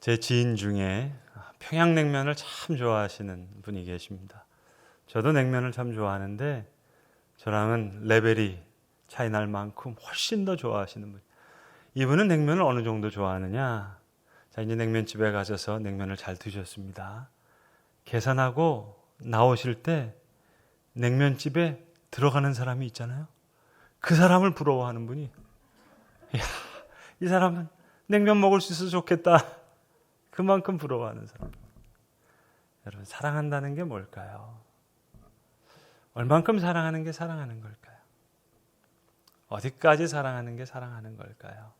제 지인 중에 평양냉면을 참 좋아하시는 분이 계십니다. 저도 냉면을 참 좋아하는데 저랑은 레벨이 차이 날 만큼 훨씬 더 좋아하시는 분. 이분은 냉면을 어느 정도 좋아하느냐? 자, 이제 냉면집에 가셔서 냉면을 잘 드셨습니다. 계산하고 나오실 때 냉면집에 들어가는 사람이 있잖아요. 그 사람을 부러워하는 분이, 이야, 이 사람은 냉면 먹을 수 있어서 좋겠다. 그만큼 부러워하는 사람. 여러분, 사랑한다는 게 뭘까요? 얼만큼 사랑하는 게 사랑하는 걸까요? 어디까지 사랑하는 게 사랑하는 걸까요?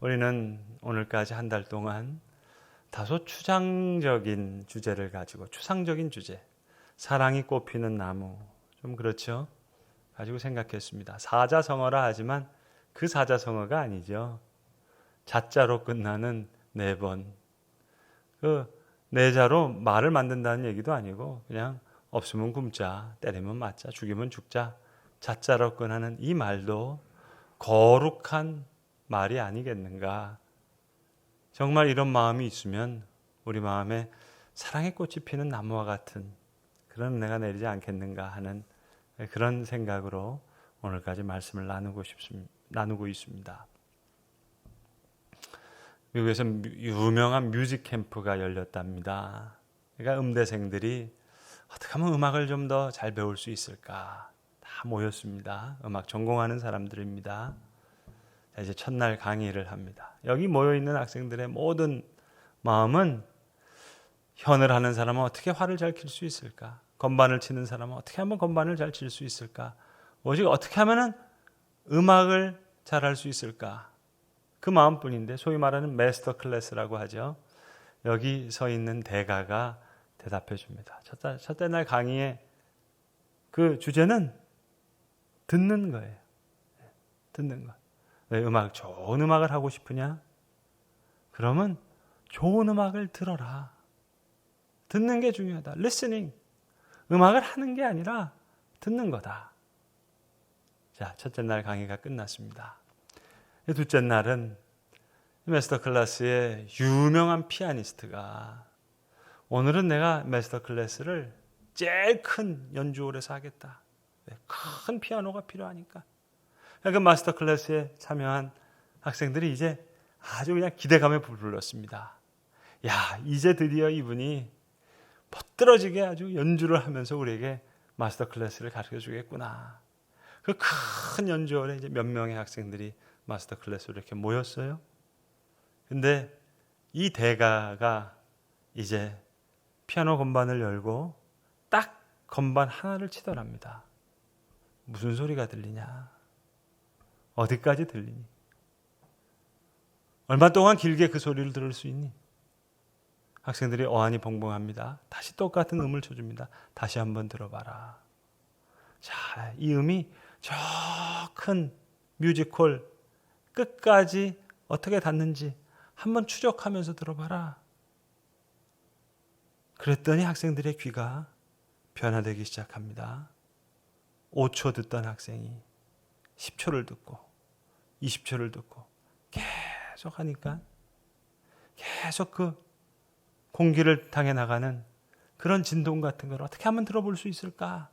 우리는 오늘까지 한 달 동안 다소 추상적인 주제를 가지고 추상적인 주제, 사랑이 꽃피는 나무, 좀 그렇죠? 가지고 생각했습니다. 사자성어라 하지만 그 사자성어가 아니죠. 자자로 끝나는 네 번. 그 네자로 말을 만든다는 얘기도 아니고 그냥 없으면 굶자, 때리면 맞자, 죽이면 죽자. 자자로 끝나는 이 말도 거룩한 말이 아니겠는가. 정말 이런 마음이 있으면 우리 마음에 사랑의 꽃이 피는 나무와 같은 그런 은혜가 내리지 않겠는가 하는 그런 생각으로 오늘까지 말씀을 나누고 싶습니다. 나누고 있습니다. 미국에서 유명한 뮤직 캠프가 열렸답니다. 그러니까 음대생들이 어떻게 하면 음악을 좀 더 잘 배울 수 있을까 다 모였습니다. 음악 전공하는 사람들입니다. 자, 이제 첫날 강의를 합니다. 여기 모여 있는 학생들의 모든 마음은 현을 하는 사람은 어떻게 화를 잘 킬 수 있을까? 건반을 치는 사람은 어떻게 하면 건반을 잘 칠 수 있을까? 오직 어떻게 하면은 음악을 잘 할 수 있을까? 그 마음뿐인데 소위 말하는 마스터 클래스라고 하죠. 여기 서 있는 대가가 대답해 줍니다. 첫째, 첫째 날 강의의 그 주제는 듣는 거예요. 듣는 것. 왜 음악 좋은 음악을 하고 싶으냐? 그러면 좋은 음악을 들어라. 듣는 게 중요하다. listening. 음악을 하는 게 아니라 듣는 거다. 자, 첫째 날 강의가 끝났습니다. 둘째 날은 마스터 클래스의 유명한 피아니스트가 오늘은 내가 마스터 클래스를 제일 큰 연주홀에서 하겠다. 큰 피아노가 필요하니까. 그 마스터 클래스에 참여한 학생들이 이제 아주 그냥 기대감에 불렀습니다. 야, 이제 드디어 이분이 퍼뜨러지게 아주 연주를 하면서 우리에게 마스터 클래스를 가르쳐 주겠구나. 그 큰 연주홀에 이제 몇 명의 학생들이 마스터 클래스로 이렇게 모였어요. 근데 이 대가가 이제 피아노 건반을 열고 딱 건반 하나를 치더랍니다. 무슨 소리가 들리냐? 어디까지 들리니? 얼마 동안 길게 그 소리를 들을 수 있니? 학생들이 어안이 벙벙합니다. 다시 똑같은 음을 쳐줍니다. 다시 한번 들어봐라. 자, 이 음이 저 큰 뮤지컬 끝까지 어떻게 닿는지 한번 추적하면서 들어봐라. 그랬더니 학생들의 귀가 변화되기 시작합니다. 5초 듣던 학생이 10초를 듣고 20초를 듣고 계속 하니까 계속 그 공기를 당해 나가는 그런 진동 같은 걸 어떻게 하면 들어볼 수 있을까?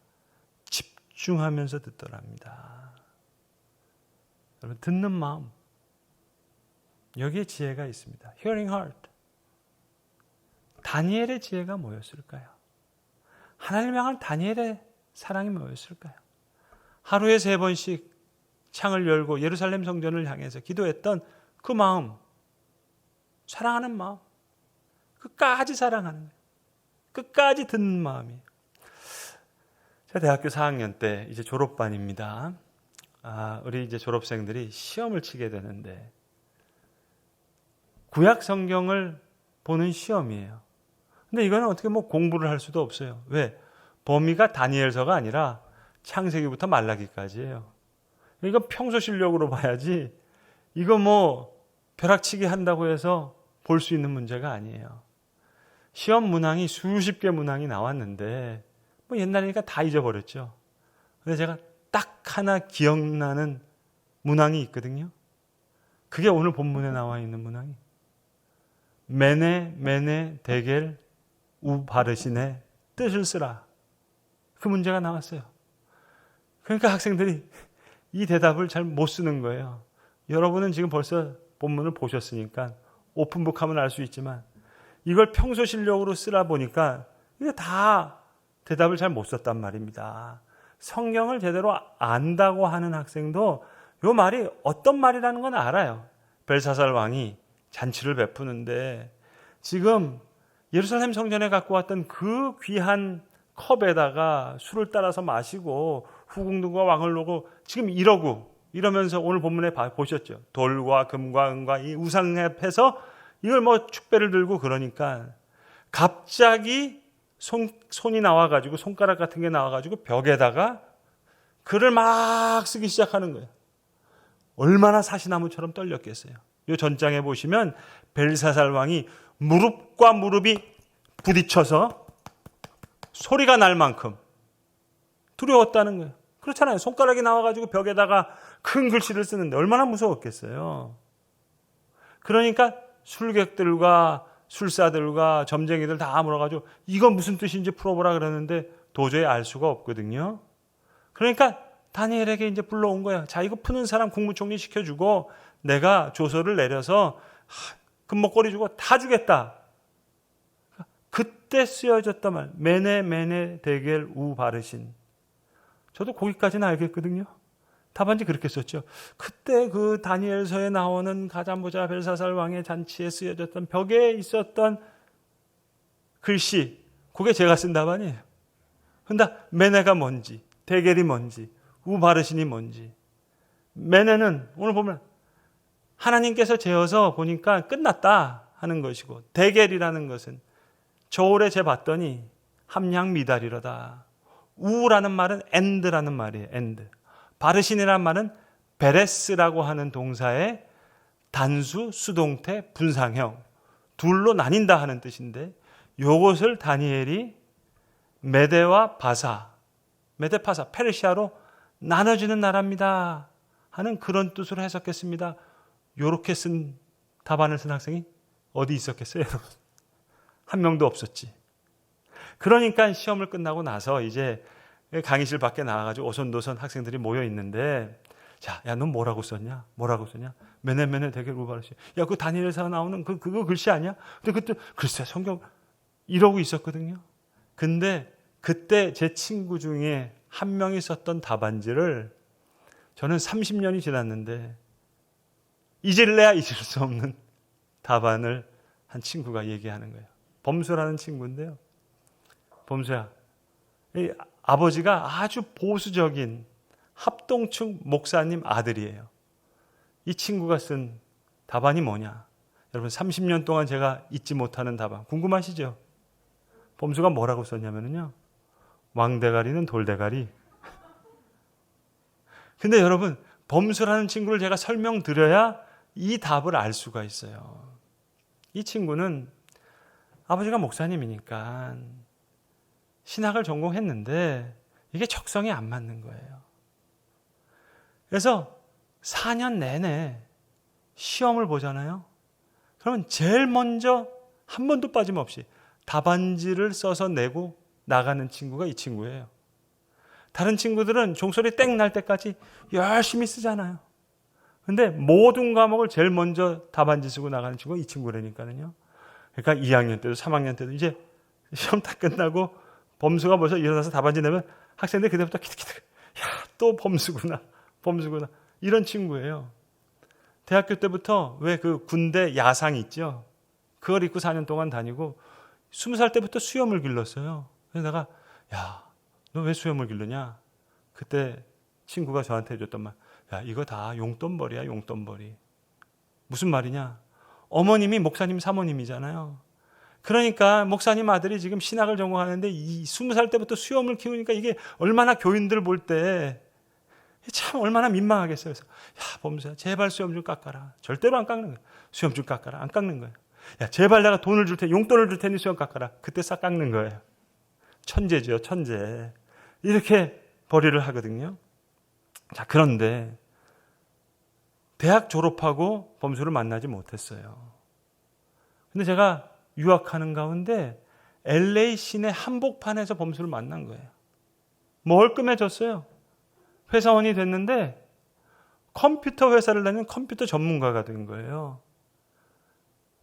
집중하면서 듣더랍니다. 여러분 듣는 마음 여기에 지혜가 있습니다. Hearing heart. 다니엘의 지혜가 뭐였을까요? 하나님 향한 다니엘의 사랑이 뭐였을까요? 하루에 세 번씩 창을 열고 예루살렘 성전을 향해서 기도했던 그 마음, 사랑하는 마음, 끝까지 사랑하는. 끝까지 듣는 마음이에요. 제가 대학교 4학년 때 이제 졸업반입니다. 아, 우리 이제 졸업생들이 시험을 치게 되는데 구약 성경을 보는 시험이에요. 근데 이거는 어떻게 뭐 공부를 할 수도 없어요. 왜? 범위가 다니엘서가 아니라 창세기부터 말라기까지예요. 이거 평소 실력으로 봐야지. 이거 뭐 벼락치기 한다고 해서 볼 수 있는 문제가 아니에요. 시험 문항이 수십 개 문항이 나왔는데 뭐 옛날이니까 다 잊어버렸죠. 근데 제가 딱 하나 기억나는 문항이 있거든요. 그게 오늘 본문에 나와 있는 문항이. 메네 메네 데겔 우 바르신의 뜻을 쓰라. 그 문제가 나왔어요. 그러니까 학생들이 이 대답을 잘 못 쓰는 거예요. 여러분은 지금 벌써 본문을 보셨으니까 오픈북 하면 알 수 있지만 이걸 평소 실력으로 쓰라 보니까 이게 다 대답을 잘 못 썼단 말입니다. 성경을 제대로 안다고 하는 학생도 요 말이 어떤 말이라는 건 알아요. 벨사살 왕이 잔치를 베푸는데 지금 예루살렘 성전에 갖고 왔던 그 귀한 컵에다가 술을 따라서 마시고 후궁들과 왕을 놓고 지금 이러고 이러면서 오늘 본문에 봐- 보셨죠. 돌과 금과 은과 이 우상앱해서 이걸 뭐 축배를 들고 그러니까 갑자기 손, 손이 나와가지고 손가락 같은 게 나와가지고 벽에다가 글을 막 쓰기 시작하는 거예요. 얼마나 사시나무처럼 떨렸겠어요. 이 전장에 보시면 벨사살 왕이 무릎과 무릎이 부딪혀서 소리가 날 만큼 두려웠다는 거예요. 그렇잖아요. 손가락이 나와가지고 벽에다가 큰 글씨를 쓰는데 얼마나 무서웠겠어요. 그러니까 술객들과 술사들과 점쟁이들 다 물어가지고 이거 무슨 뜻인지 풀어보라 그러는데 도저히 알 수가 없거든요. 그러니까 다니엘에게 이제 불러온 거야. 자, 이거 푸는 사람 국무총리 시켜주고 내가 조서를 내려서 하, 금목걸이 주고 다 주겠다. 그때 쓰여졌단 말. 메네 메네 데겔 우 바르신. 저도 거기까지는 알겠거든요. 답안지 그렇게 썼죠. 그때 그 다니엘서에 나오는 가자모자 벨사살 왕의 잔치에 쓰여졌던 벽에 있었던 글씨, 그게 제가 쓴 답안이에요. 근데 메네가 뭔지, 데겔이 뭔지, 우바르신이 뭔지. 메네는 오늘 보면 하나님께서 재어서 보니까 끝났다 하는 것이고, 데겔이라는 것은 저울에 재봤더니 함량 미달이로다. 우라는 말은 엔드라는 말이에요. 엔드. 바르신이라는 말은 베레스라고 하는 동사의 단수, 수동태, 분상형 둘로 나뉜다 하는 뜻인데 요것을 다니엘이 메데와 바사, 메데파사, 페르시아로 나눠지는 나라입니다 하는 그런 뜻으로 해석했습니다. 요렇게 쓴 답안을 쓴 학생이 어디 있었겠어요, 여러분? 한 명도 없었지. 그러니까 시험을 끝나고 나서 이제 강의실 밖에 나와가지고 오손도손 학생들이 모여 있는데, 자, 야, 넌 뭐라고 썼냐? 뭐라고 썼냐? 메네메네 되게 루바르시. 야, 그 다니엘서 나오는 그 그거 글씨 아니야? 근데 그때 글쎄 성경 이러고 있었거든요. 근데 그때 제 친구 중에 한 명이 썼던 답안지를 저는 30년이 지났는데 잊을래야 잊을 수 없는 답안을 한 친구가 얘기하는 거예요. 범수라는 친구인데요. 범수야, 이 아버지가 아주 보수적인 합동층 목사님 아들이에요. 이 친구가 쓴 답안이 뭐냐? 여러분 30년 동안 제가 잊지 못하는 답안 궁금하시죠? 범수가 뭐라고 썼냐면요. 왕대가리는 돌대가리. 근데 여러분 범수라는 친구를 제가 설명드려야 이 답을 알 수가 있어요. 이 친구는 아버지가 목사님이니까 신학을 전공했는데 이게 적성에 안 맞는 거예요. 그래서 4년 내내 시험을 보잖아요. 그러면 제일 먼저 한 번도 빠짐없이 답안지를 써서 내고 나가는 친구가 이 친구예요. 다른 친구들은 종소리 땡 날 때까지 열심히 쓰잖아요. 근데 모든 과목을 제일 먼저 답안지 쓰고 나가는 친구가 이 친구라니까요. 그러니까 2학년 때도 3학년 때도 이제 시험 다 끝나고 범수가 벌써 일어나서 답안지 내면 학생들 그때부터 키득키득 야, 또 범수구나. 범수구나. 이런 친구예요. 대학교 때부터 왜 그 군대 야상 있죠? 그걸 입고 4년 동안 다니고 20살 때부터 수염을 길렀어요. 그래서 내가 야, 너 왜 수염을 기르냐? 그때 친구가 저한테 해줬던 말. 야, 이거 다 용돈벌이야, 용돈벌이. 무슨 말이냐? 어머님이 목사님 사모님이잖아요. 그러니까 목사님 아들이 지금 신학을 전공하는데 이 20살 때부터 수염을 키우니까 이게 얼마나 교인들 볼 때 참 얼마나 민망하겠어요. 그래서 야, 범수야, 제발 수염 좀 깎아라. 절대로 안 깎는 거야. 수염 좀 깎아라. 안 깎는 거야. 야, 제발 내가 돈을 줄 테니 용돈을 줄 테니 수염 깎아라. 그때 싹 깎는 거예요. 천재죠, 천재. 이렇게 벌이를 하거든요. 자, 그런데 대학 졸업하고 범수를 만나지 못했어요. 근데 제가 유학하는 가운데 LA 시내 한복판에서 범수를 만난 거예요. 멀끔해졌어요. 회사원이 됐는데 컴퓨터 회사를 다니는 컴퓨터 전문가가 된 거예요.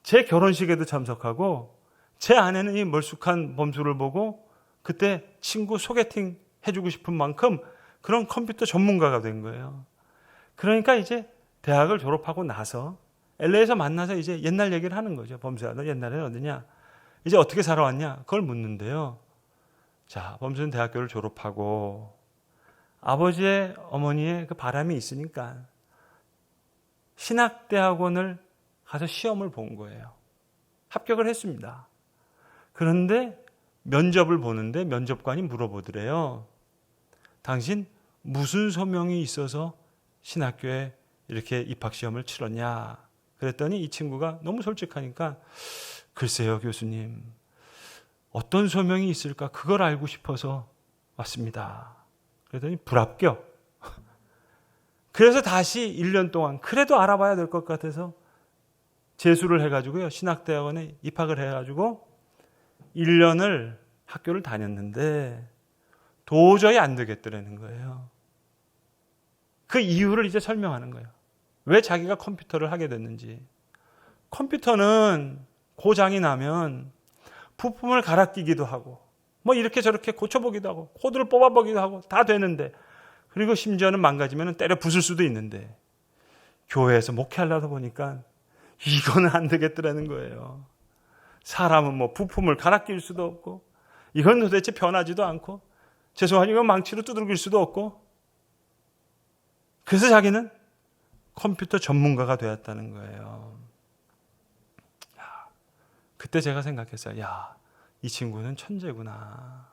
제 결혼식에도 참석하고 제 아내는 이 멀쑥한 범수를 보고 그때 친구 소개팅 해주고 싶은 만큼 그런 컴퓨터 전문가가 된 거예요. 그러니까 이제 대학을 졸업하고 나서 LA에서 만나서 이제 옛날 얘기를 하는 거죠. 범수야, 너 옛날에 어디냐? 이제 어떻게 살아왔냐? 그걸 묻는데요. 자, 범수는 대학교를 졸업하고 아버지의 어머니의 그 바람이 있으니까 신학대학원을 가서 시험을 본 거예요. 합격을 했습니다. 그런데 면접을 보는데 면접관이 물어보더래요. 당신 무슨 소명이 있어서 신학교에 이렇게 입학 시험을 치렀냐? 그랬더니 이 친구가 너무 솔직하니까 글쎄요, 교수님. 어떤 소명이 있을까? 그걸 알고 싶어서 왔습니다. 그랬더니 불합격. 그래서 다시 1년 동안 그래도 알아봐야 될 것 같아서 재수를 해가지고요. 신학대학원에 입학을 해가지고 1년을 학교를 다녔는데 도저히 안 되겠더라는 거예요. 그 이유를 이제 설명하는 거예요. 왜 자기가 컴퓨터를 하게 됐는지. 컴퓨터는 고장이 나면 부품을 갈아 끼기도 하고 뭐 이렇게 저렇게 고쳐보기도 하고 코드를 뽑아보기도 하고 다 되는데 그리고 심지어는 망가지면 때려 부술 수도 있는데 교회에서 목회하려다 보니까 이거는 안 되겠더라는 거예요. 사람은 뭐 부품을 갈아 낄 수도 없고 이건 도대체 변하지도 않고 죄송하지만 망치로 두들길 수도 없고 그래서 자기는 컴퓨터 전문가가 되었다는 거예요. 야, 그때 제가 생각했어요. 야, 이 친구는 천재구나.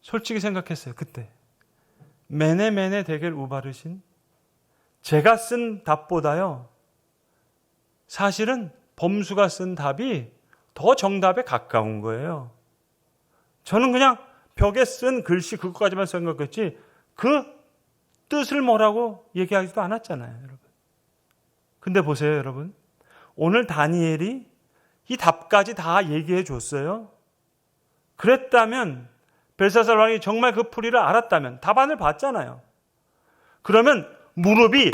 솔직히 생각했어요. 그때. 매네매네 대결 우바르신 제가 쓴 답보다요. 사실은 범수가 쓴 답이 더 정답에 가까운 거예요. 저는 그냥 벽에 쓴 글씨 그것까지만 생각했지 그 뜻을 뭐라고 얘기하지도 않았잖아요, 여러분. 근데 보세요, 여러분. 오늘 다니엘이 이 답까지 다 얘기해 줬어요. 그랬다면 벨사살 왕이 정말 그 풀이를 알았다면 답안을 봤잖아요. 그러면 무릎이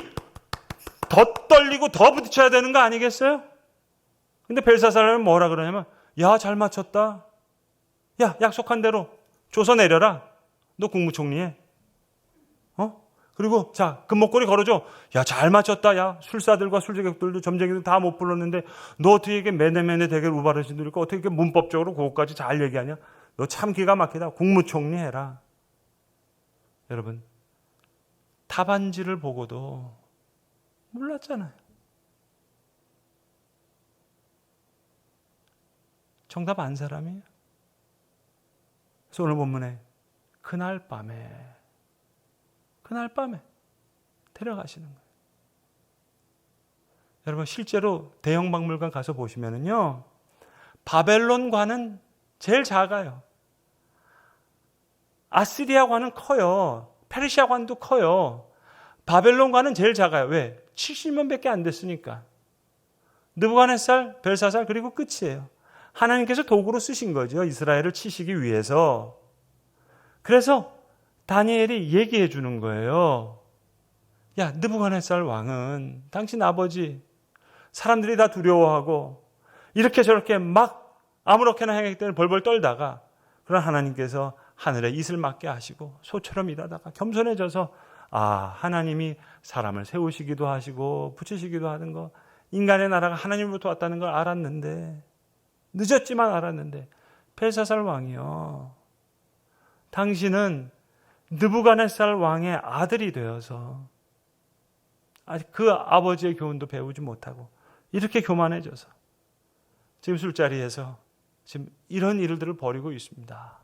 더 떨리고 더 부딪혀야 되는 거 아니겠어요? 근데 벨사살은 뭐라 그러냐면 야, 잘 맞췄다. 야, 약속한 대로 줘서 내려라. 너 국무총리에. 어? 그리고 자, 금목걸이 걸어줘. 야, 잘 맞췄다. 야, 술사들과 술제객들도 점쟁이도 다 못 불렀는데 너 어떻게 이게 매네매네 대결 우바르신들니까 어떻게 이렇게 문법적으로 그것까지 잘 얘기하냐? 너 참 기가 막히다. 국무총리 해라. 여러분, 답안지를 보고도 몰랐잖아요. 정답 안 사람이에요. 그래서 오늘 본문에 그날 밤에 그날 밤에 데려가시는 거예요. 여러분 실제로 대형 박물관 가서 보시면은요. 바벨론관은 제일 작아요. 아시리아관은 커요. 페르시아관도 커요. 바벨론관은 제일 작아요. 왜? 70년밖에 안 됐으니까. 느부갓네살, 벨사살 그리고 끝이에요. 하나님께서 도구로 쓰신 거죠. 이스라엘을 치시기 위해서. 그래서 다니엘이 얘기해 주는 거예요. 야, 느부갓네살 왕은 당신 아버지 사람들이 다 두려워하고 이렇게 저렇게 막 아무렇게나 행하기 때문에 벌벌 떨다가 그런 하나님께서 하늘에 이슬 맞게 하시고 소처럼 일하다가 겸손해져서 아, 하나님이 사람을 세우시기도 하시고 붙이시기도 하는 거 인간의 나라가 하나님으로부터 왔다는 걸 알았는데 늦었지만 알았는데 벨사살 왕이요. 당신은 느부갓네살 왕의 아들이 되어서 아직 그 아버지의 교훈도 배우지 못하고 이렇게 교만해져서 지금 술자리에서 지금 이런 일들을 벌이고 있습니다.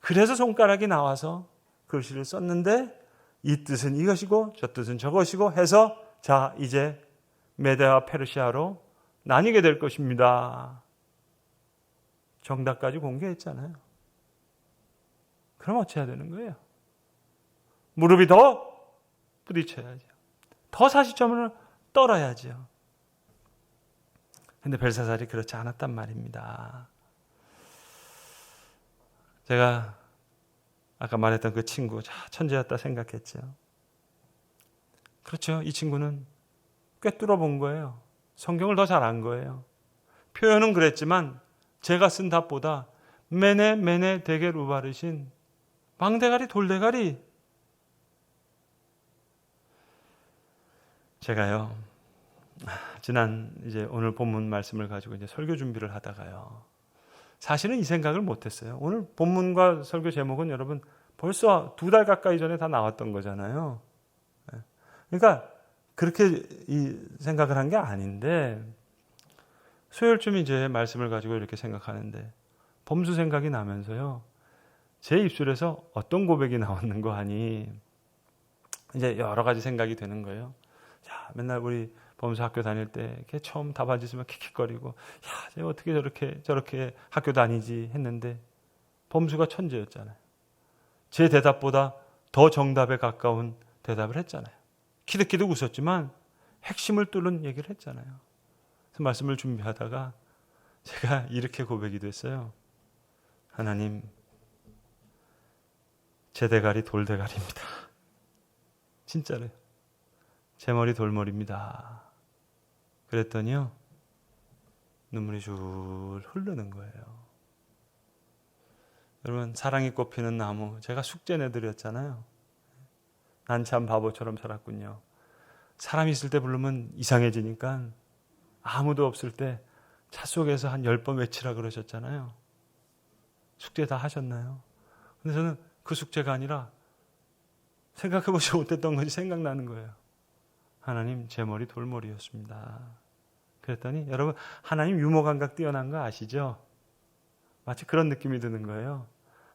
그래서 손가락이 나와서 글씨를 썼는데 이 뜻은 이것이고 저 뜻은 저것이고 해서 자 이제 메데와 페르시아로 나뉘게 될 것입니다. 정답까지 공개했잖아요. 그럼 어찌 해야 되는 거예요? 무릎이 더 부딪혀야죠. 더 사시점을 떨어야죠. 근데 벨사살이 그렇지 않았단 말입니다. 제가 아까 말했던 그 친구 자, 천재였다 생각했죠. 그렇죠. 이 친구는 꿰뚫어 본 거예요. 성경을 더 잘 안 거예요. 표현은 그랬지만 제가 쓴 답보다 매네 매네 대게 루바르신 망대가리 돌대가리 제가요 지난 이제 오늘 본문 말씀을 가지고 이제 설교 준비를 하다가요 사실은 이 생각을 못했어요. 오늘 본문과 설교 제목은 여러분 벌써 두 달 가까이 전에 다 나왔던 거잖아요. 예. 그러니까 그렇게 이 생각을 한 게 아닌데 수요일쯤 이제 말씀을 가지고 이렇게 생각하는데 범수 생각이 나면서요. 제 입술에서 어떤 고백이 나왔는 거 하니 이제 여러 가지 생각이 되는 거예요. 자, 맨날 우리 범수 학교 다닐 때 이렇게 처음 답안 있으면 킥킥거리고 야, 쟤 어떻게 저렇게 저렇게 학교 다니지 했는데 범수가 천재였잖아요. 제 대답보다 더 정답에 가까운 대답을 했잖아요. 키득키득 웃었지만 핵심을 뚫는 얘기를 했잖아요. 그래서 말씀을 준비하다가 제가 이렇게 고백이 됐어요. 하나님, 제 대가리 돌대가리입니다. 진짜로요. 제 머리 돌머리입니다. 그랬더니요, 눈물이 줄 흐르는 거예요. 여러분, 사랑이 꽃피는 나무, 제가 숙제 내드렸잖아요. 난 참 바보처럼 살았군요. 사람 있을 때 부르면 이상해지니까 아무도 없을 때 차 속에서 한 열 번 외치라 그러셨잖아요. 숙제 다 하셨나요? 근데 저는 그 숙제가 아니라 생각해보지 못했던 것이 생각나는 거예요. 하나님, 제 머리 돌머리였습니다. 그랬더니 여러분, 하나님 유머 감각 뛰어난 거 아시죠? 마치 그런 느낌이 드는 거예요.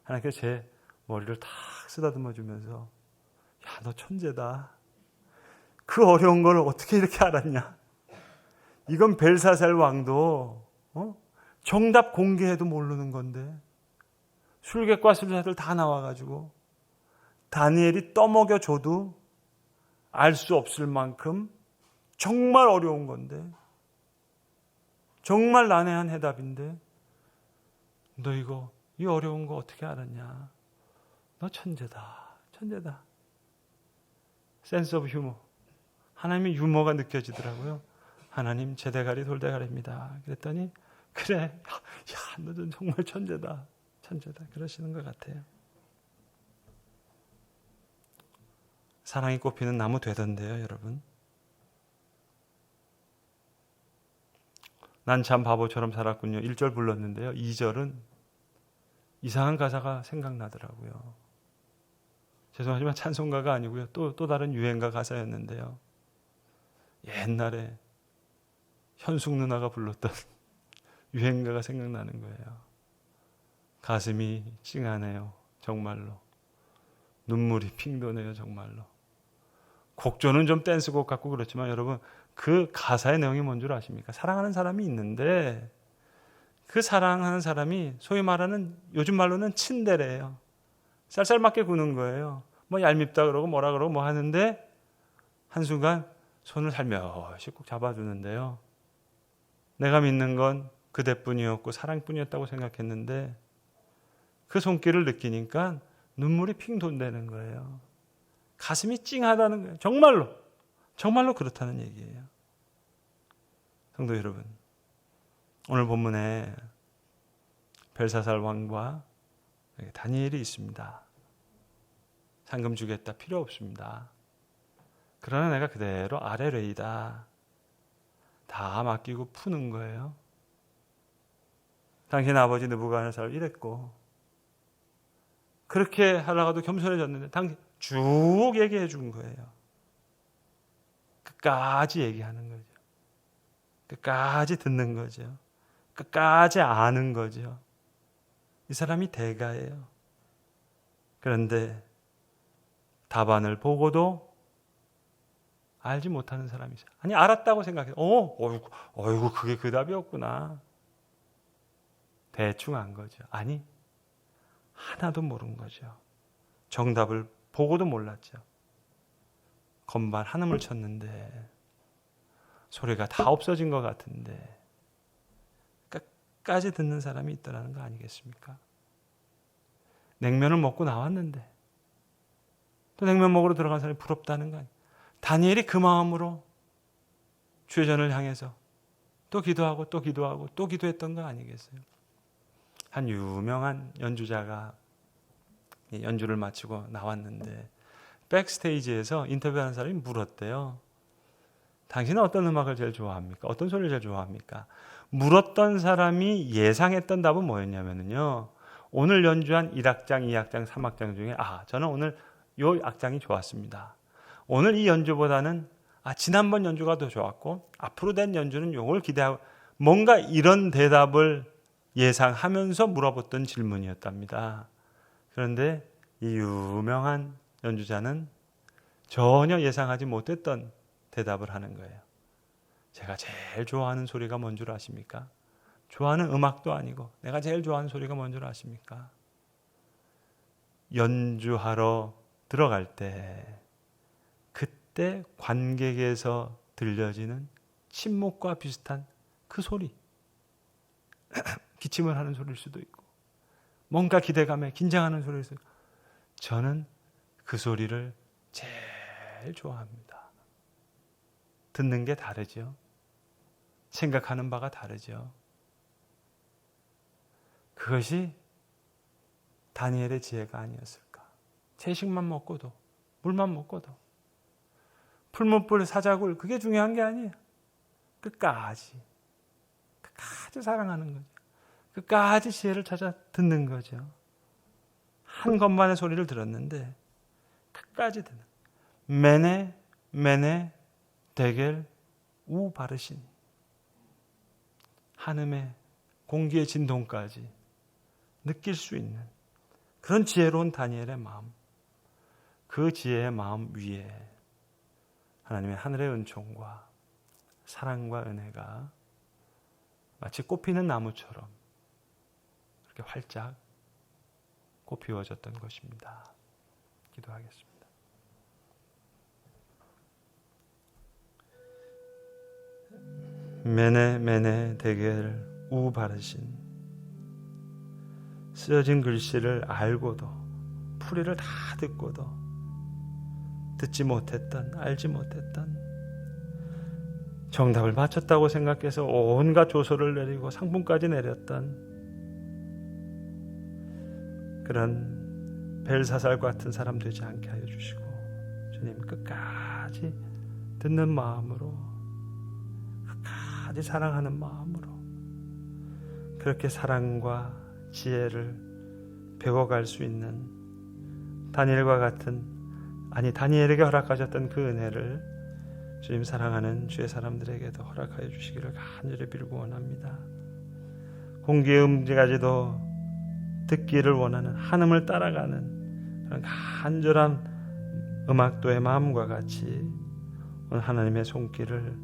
하나님께서 제 머리를 탁 쓰다듬어 주면서, 야, 너 천재다. 그 어려운 걸 어떻게 이렇게 알았냐? 이건 벨사살 왕도 어? 정답 공개해도 모르는 건데 술객과 술사들 다 나와가지고 다니엘이 떠먹여 줘도 알 수 없을 만큼 정말 어려운 건데 정말 난해한 해답인데 너 이거 이 어려운 거 어떻게 알았냐? 너 천재다, 천재다. 센스 오브 휴머. 하나님의 유머가 느껴지더라고요. 하나님 제 대가리 돌대가리입니다. 그랬더니 그래, 야, 너는 정말 천재다, 천재다. 그러시는 것 같아요. 사랑이 꽃피는 나무 되던데요, 여러분. 난 참 바보처럼 살았군요. 1절 불렀는데요. 2절은 이상한 가사가 생각나더라고요. 죄송하지만 찬송가가 아니고요. 또, 또 다른 유행가 가사였는데요. 옛날에 현숙 누나가 불렀던 유행가가 생각나는 거예요. 가슴이 찡하네요. 정말로. 눈물이 핑 도네요. 정말로. 곡조는 좀 댄스곡 같고 그렇지만 여러분 그 가사의 내용이 뭔 줄 아십니까? 사랑하는 사람이 있는데 그 사랑하는 사람이 소위 말하는 요즘 말로는 친데레예요. 쌀쌀맞게 구는 거예요. 뭐 얄밉다 그러고 뭐라 그러고 뭐 하는데 한순간 손을 살며시 꼭 잡아주는데요. 내가 믿는 건 그대뿐이었고 사랑뿐이었다고 생각했는데 그 손길을 느끼니까 눈물이 핑 돈다는 거예요. 가슴이 찡하다는 거예요. 정말로. 정말로 그렇다는 얘기예요. 성도 여러분. 오늘 본문에 벨사살 왕과 다니엘이 있습니다. 상금 주겠다 필요 없습니다. 그러나 내가 그대로 아래레이다. 다 맡기고 푸는 거예요. 당신 아버지 느부갓네살 이랬고 그렇게 하다가도 겸손해졌는데 당신 쭉 얘기해 준 거예요. 끝까지 얘기하는 거죠. 끝까지 듣는 거죠. 끝까지 아는 거죠. 이 사람이 대가예요. 그런데 답안을 보고도 알지 못하는 사람이 있어요. 아니 알았다고 생각해. 어, 어이구, 어이구 그게 그 답이었구나. 대충 안 거죠. 아니 하나도 모른 거죠. 정답을 보고도 몰랐죠. 건반 한음을 쳤는데 소리가 다 없어진 것 같은데 끝까지 듣는 사람이 있더라는 거 아니겠습니까? 냉면을 먹고 나왔는데 또 냉면 먹으러 들어간 사람이 부럽다는 거 아니에요. 다니엘이 그 마음으로 주전을 향해서 또 기도하고 또 기도하고 또 기도했던 거 아니겠어요? 한 유명한 연주자가 연주를 마치고 나왔는데 백스테이지에서 인터뷰하는 사람이 물었대요. 당신은 어떤 음악을 제일 좋아합니까? 어떤 소리를 제일 좋아합니까? 물었던 사람이 예상했던 답은 뭐였냐면요. 오늘 연주한 1악장, 2악장, 3악장 중에 아, 저는 오늘 요 악장이 좋았습니다. 오늘 이 연주보다는 아, 지난번 연주가 더 좋았고 앞으로 된 연주는 요걸 기대하고 뭔가 이런 대답을 예상하면서 물어봤던 질문이었답니다. 그런데 이 유명한 연주자는 전혀 예상하지 못했던 대답을 하는 거예요. 제가 제일 좋아하는 소리가 뭔 줄 아십니까? 좋아하는 음악도 아니고 내가 제일 좋아하는 소리가 뭔 줄 아십니까? 연주하러 들어갈 때 그때 관객에서 들려지는 침묵과 비슷한 그 소리. 기침을 하는 소리일 수도 있고 뭔가 기대감에 긴장하는 소리일 수도 있고 저는 그 소리를 제일 좋아합니다. 듣는 게 다르죠. 생각하는 바가 다르죠. 그것이 다니엘의 지혜가 아니었을까. 채식만 먹고도, 물만 먹고도, 풀무불 사자굴, 그게 중요한 게 아니에요. 끝까지. 끝까지 사랑하는 거죠. 끝까지 지혜를 찾아 듣는 거죠. 한 것만의 소리를 들었는데, 끝까지 듣는. 메네, 메네, 대겔, 우 바르신. 한음의 공기의 진동까지 느낄 수 있는 그런 지혜로운 다니엘의 마음, 그 지혜의 마음 위에 하나님의 하늘의 은총과 사랑과 은혜가 마치 꽃피는 나무처럼 그렇게 활짝 꽃피워졌던 것입니다. 기도하겠습니다. 메네 메네 대겔 우 바르신 쓰여진 글씨를 알고도 풀이를 다 듣고도 듣지 못했던 알지 못했던 정답을 맞췄다고 생각해서 온갖 조소를 내리고 상품까지 내렸던 그런 벨사살 같은 사람 되지 않게 하여 주시고 주님 끝까지 듣는 마음으로 끝까지 사랑하는 마음으로 그렇게 사랑과 지혜를 배워갈 수 있는 다니엘과 같은 아니 다니엘에게 허락하셨던 그 은혜를 주님 사랑하는 주의 사람들에게도 허락하여 주시기를 간절히 빌고 원합니다. 공기의 음지까지도 듣기를 원하는 한음을 따라가는 그런 간절한 음악도의 마음과 같이 하나님의 손길을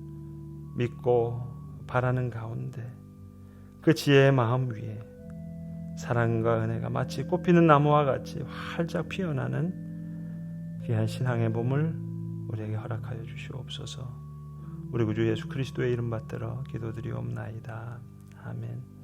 믿고 바라는 가운데 그 지혜의 마음 위에 사랑과 은혜가 마치 꽃피는 나무와 같이 활짝 피어나는 귀한 신앙의 봄을 우리에게 허락하여 주시옵소서. 우리 구주 예수 그리스도의 이름 받들어 기도드리옵나이다. 아멘.